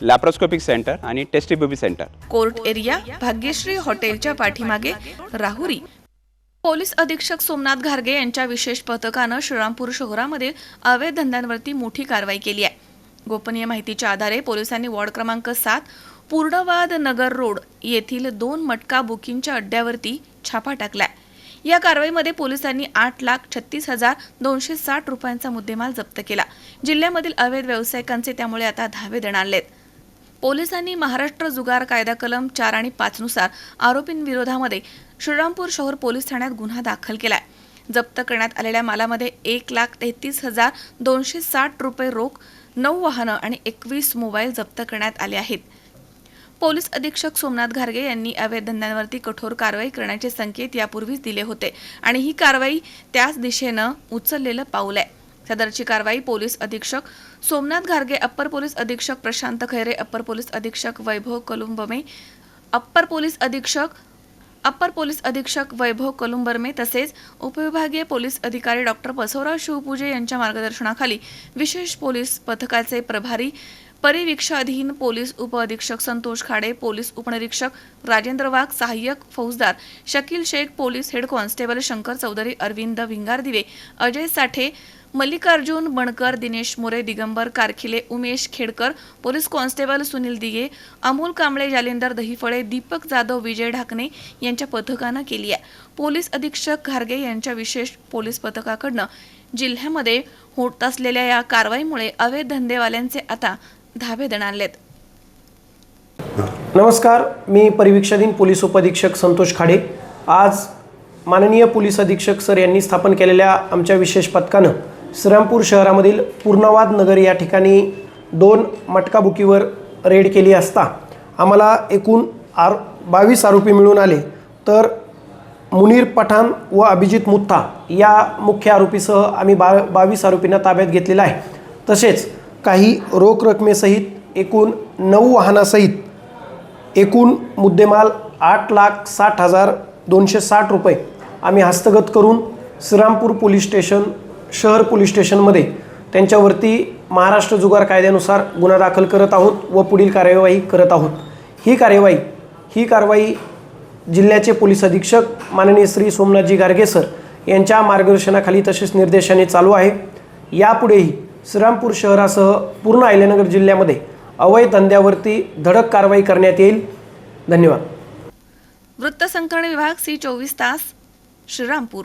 Laparoscopic centre आणि test tube baby centre court area Bhagyashree हॉटेलच्या पाठीमागे राहुरी. पोलीस अधीक्षक सोमनाथ घारगे यांच्या विशेष पथकानं श्रीरामपूर शहरामध्ये अवैध धंद्यांवरती मोठी कारवाई केली आहे. गोपनीय माहितीच्या आधारे पोलिसांनी वॉर्ड क्रमांक सात पूर्णवाद नगर रोड येथील दोन मटका बुकिंगच्या अड्ड्यावरती छापा टाकलाय. या कारवाईमध्ये पोलिसांनी आठ लाख छत्तीस हजार दोनशे साठ रुपयांचा मुद्देमाल जप्त केला. जिल्ह्यामधील अवैध व्यावसायिकांचे त्यामुळे आता धावे देण्यात पोलिसांनी महाराष्ट्र जुगार कायदा कलम चार आणि पाचनुसार आरोपींविरोधामध्ये श्रीरामपूर शहर पोलीस ठाण्यात गुन्हा दाखल केलाय. जप्त करण्यात आलेल्या मालामध्ये एक लाख तेहतीस हजार दोनशे साठ रुपये रोख नऊ वाहनं आणि एकवीस मोबाईल जप्त करण्यात आले आहेत. पोलीस अधीक्षक सोमनाथ घारगे यांनी अवैध धंद्यांवरती कठोर कारवाई करण्याचे संकेत यापूर्वीच दिले होते आणि ही कारवाई त्याच दिशेनं उचललेलं पाऊल आहे. सदरची कारवाई पोलीस अधीक्षक सोमनाथ घारगे अप्पर पोलीस अधीक्षक प्रशांत खैरे अप्पर पोलीस अधीक्षक वैभव कलुंबमे अप्पर पोलीस अधीक्षक अप्पर पोलीस अधीक्षक वैभव कलुंबर्मे तसेच उपविभागीय पोलीस अधिकारी डॉक्टर बसवराव शिवपूजे यांच्या मार्गदर्शनाखाली विशेष पोलीस पथकाचे प्रभारी परिवीक्षाधीन पोलीस उपअधीक्षक संतोष खाडे पोलीस उपनिरीक्षक राजेंद्र वाघ सहाय्यक फौजदार Shakil Shaikh police head constable Shankar Chaudhari Arvind Bhingardive Ajay Sathe Mallikarjun Bankar Dinesh More Digambar Karkhile Umesh Khedkar police constable Sunil Dige Amol Kamble Jalindar Dahiphale Deepak Jadhav Vijay Dhakane यांच्या पथकानं केली आहे. Police अधीक्षक घारगे यांच्या विशेष police पथकाकडनं जिल्ह्यामध्ये होत असलेल्या या कारवाईमुळे अवैध धंदेवाल्यांचे आता धाबे दणाणलेत नमस्कार मी परिवीक्षाधीन पोलीस उपअधीक्षक संतोष खाडे. आज माननीय पोलीस अधीक्षक सर यांनी स्थापन केलेल्या आमच्या विशेष पथकानं श्रीरामपूर शहरामधील पूर्णवाद नगर या ठिकाणी दोन मटकाबुकीवर रेड केली असता आम्हाला एकूण आर बावीस आरोपी मिळून आले. तर मुनीर पठाण व अभिजित मुत्था या मुख्य आरोपीसह आम्ही बा बावीस आरोपींना ताब्यात घेतलेला आहे. तसेच काही रोख रकमेसहित एकूण नऊ वाहनासहित एकूण मुद्देमाल आठ लाख साठ हजार दोनशे साठ रुपये आम्ही हस्तगत करून श्रीरामपूर पोलीस स्टेशन शहर पोलीस स्टेशनमध्ये त्यांच्यावरती महाराष्ट्र जुगार कायद्यानुसार गुन्हा दाखल करत आहोत व पुढील कार्यवाही करत आहोत. ही कार्यवाही ही कारवाई जिल्ह्याचे पोलीस अधीक्षक माननीय श्री सोमनाथजी गारगे सर यांच्या मार्गदर्शनाखाली तसेच निर्देशाने चालू आहे. यापुढेही श्रीरामपूर शहरासह पूर्ण अहिल्यानगर जिल्ह्यामध्ये अवैध धंद्यावरती धडक कारवाई करण्यात येईल. धन्यवाद. वृत्तसंकलन विभाग सी चोवीस तास श्रीरामपूर.